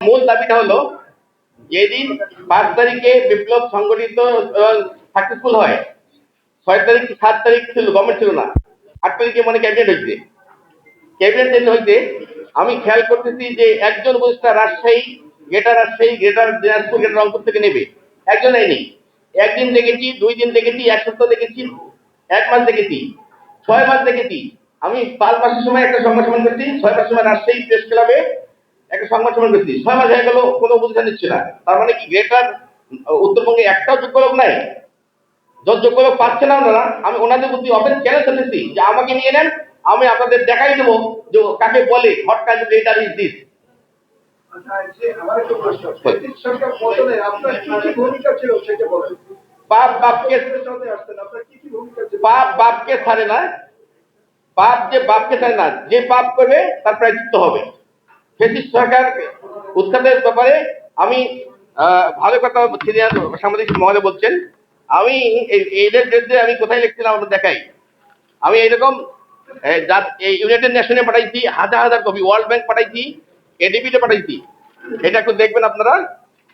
মূল দাবিটা হলো, যেদিন পাঁচ তারিখে বিপ্লব সংগঠিত সাকসেসফুল হয়, ছয় তারিখ সাত তারিখ ছিল গভর্নমেন্ট ছিল না, আট তারিখে মানে ক্যাবিনেট হয়েছে। ক্যাবিনেট যেদিন হয়েছে, আমি খেয়াল করতেছি যে একজন উপদেষ্টা Rajshahi greater Rajshahi greater Dinajpur greater Rangpur থেকে নেবে। একজন নেই একদিন দেখেছি, দুই দিন দেখেছি, এক সপ্তাহ দেখেছি, এক মাস দেখেছি, ছয় মাস দেখেছি। আমি পাঁচ মাসের সময় একটা সংবাদ সম্মেলন করছি, ছয় মাসের সময় রাজশাহী প্রেস ক্লাবে একটা সংবাদ সম্মেলন করছি। ছয় মাস হয়ে গেল কোনো উপদেষ্টা নিচ্ছে না। তার মানে কি গ্রেটার উত্তরবঙ্গে একটাও যোগ্য লোক নাই। যত যোগ্য লোক পাচ্ছে না ওনারা। আমি ওনাদের প্রতি ওপেন চ্যালেঞ্জ করতেছি যে আমাকে নিয়ে নেন আমি আপনাদের দেখাই দেবো যে কাকে বলে হট কাজ গ্রেটার ইজ দিস আচ্ছা, যে বাপকে ছাড়ে না। যে বাপকে ছাড়ে না যে পাপ করবে তার প্রায়চিত্ত হবে। ফেসিস সরকার উৎখাতের ব্যাপারে আমি ভালো কথা সিনিয়র সাংবাদিক মহলে বলছেন আমি এদের বিরুদ্ধে আমি কোথায় লিখছিলাম আমরা দেখাই। আমি এইরকম এ, এই ইউনাইটেড নেশনে পাঠাইছি হাজার হাজার কপি ওয়ার্ল্ড ব্যাংক পাঠাইছি এডিবিতে পাঠাইছি। এটা একটু দেখবেন আপনারা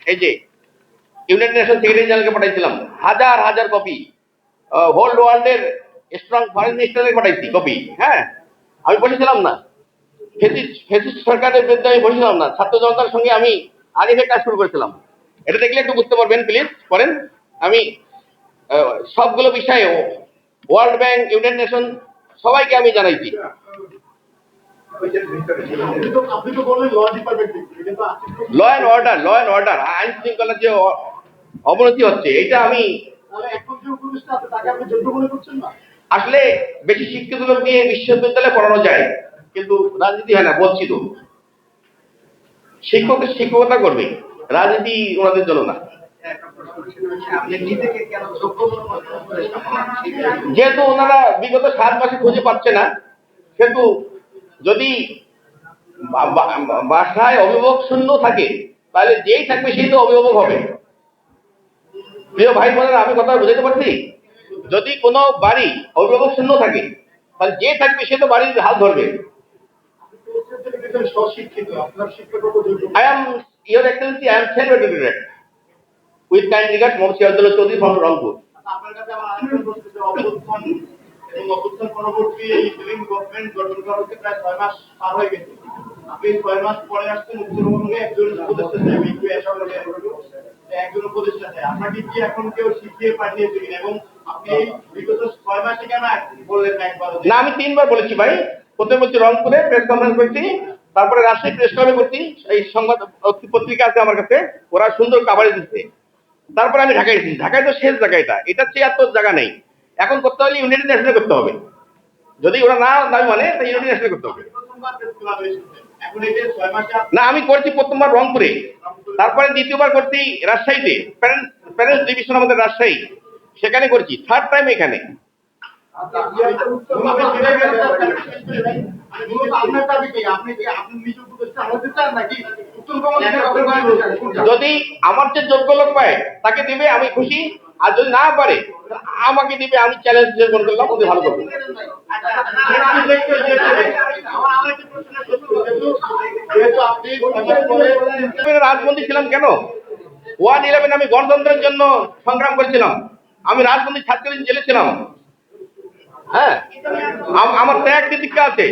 এই যে ইউনাইটেড নেশন সেক্রেটারি জেনারেলকে পাঠাইছিলাম হাজার হাজার কপি হোল ওয়ার্ল্ডের স্ট্রং ফরেন মিনিস্টারকে পাঠাইছি কপি হ্যাঁ? আমি বলেছিলাম না। ফেসিস সরকারের বিরুদ্ধে আমি বলেছিলাম না। ছাত্র জনতার সঙ্গে আমি আগে থেকে কাজ শুরু করেছিলাম। এটা দেখলে একটু বুঝতে পারবেন প্লিজ করেন। আমি সবগুলো বিষয়ে ওয়ার্ল্ড ব্যাংক ইউনাইটেড নেশন সবাইকে আমি জানাইছি। Law and order law and order আইন শৃঙ্খলার যে অবনতি হচ্ছে এটা আমি আসলে বেশি শিক্ষিত লোক নিয়ে বিশ্ববিদ্যালয়ে পড়ানো যায়। কিন্তু রাজনীতি হয় না বলছি তো শিক্ষক শিক্ষকতা করবে, রাজনীতি ওনাদের জন্য না। যেহেতু ওনারা বিগত সাত মাসে খুঁজে পাচ্ছে না কিন্তু যদি বাসায় অভিভাবক শূন্য থাকে, তাহলে যেই থাকবে সেই তো অভিভাবক হবে। প্রিয় ভাই বোনেরা, আমি কথা বুঝাতে পারছি? যদি কোনো বাড়ি অভিভাবক শূন্য থাকে, তাহলে যে থাকবে সে তো বাড়ির হাল ধরবে। স্বশিক্ষিত আপনার শিক্ষাগত Siyadulla Chaudhary from Rangpur. আপনার কাছে আমার আরেকটা প্রশ্ন যে অভ্যুত্থান এবং অভ্যুত্থান পরবর্তী এই ইন্টারিম গভর্নমেন্ট গঠন করা হচ্ছে প্রায় ছয় মাস পার হয়ে গেছে। আপনি ছয় মাস পরে আসছেন উত্তরবঙ্গে একজন উপদেষ্টা চাই বিজ্ঞ সরকারে একজন উপদেষ্টা চাই। আপনাকে কি এখন কেউ শিখিয়ে পাঠিয়েছে কিনা? এবং আপনি বিগত ছয় মাসে কেন বললেন না একবার না আমি তিনবার বলেছি ভাই। প্রথমে বলছি রংপুরে প্রেস কনফারেন্স করছি। তারপরে রাজশাহী প্রেস ক্লাবে করছি এই সংবাদ পত্রিকা আছে আমার কাছে। ওরা সুন্দর কাভারেজ দিচ্ছে। তারপরে আমি ঢাকায় এসেছি। ঢাকায় তো শেষ জায়গা এটা। এটা চেয়ে আর তো জায়গা নেই। এখন করতে হলে ইউনাইটেড নেশনে করতে হবে। যদি ওরা না দাবি মানে ইউনাইটেড নেশনে করতে হবে। না, আমি করছি প্রথমবার রংপুরে। তারপরে দ্বিতীয়বার করছি রাজশাহীতে। প্যারেন্টস ডিভিশন আমাদের রাজশাহী। সেখানে করছি। থার্ড টাইম এখানে। যদি আমার যে যোগ্য লোক পায় তাকে দিবে আমি খুশি। আর যদি না পারে আমাকে দিবে আমি চ্যালেঞ্জ গ্রহণ করলাম ওদের ভালো করব আচ্ছা, রাজবন্দী ছিলাম কেন? ওয়ান ইলেভেন আমি গণতন্ত্রের জন্য সংগ্রাম করেছিলাম। আমি রাজবন্দী ছাত্রলীগ জেলে ছিলাম। হ্যাঁ। আমার ত্যাগ প্রতিজ্ঞা আছে।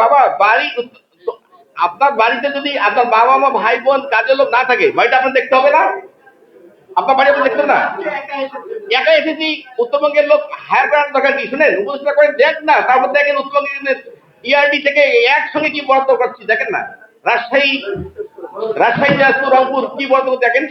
বাবা, বাড়ি আপনার বাড়িতে যদি আপনার বাবা, মা, ভাই, বোন, কাজের লোক না থাকে, বাড়িটা আপনার দেখতে হবে না? আপনার বাড়ি আপনি দেখতেন না? একা এসেছি, উত্তরবঙ্গের লোক হায়ার করার দরকার কি? শুনেন, উপদেষ্টা করে দেখ না, তারপর দেখেন উত্তরবঙ্গের ইআরডি থেকে একসঙ্গে কি বরাদ্দ করছি, দেখেন না। রাজশাহী রাজশাহী দিনাজপুর রংপুর কি বলতো দেখেন?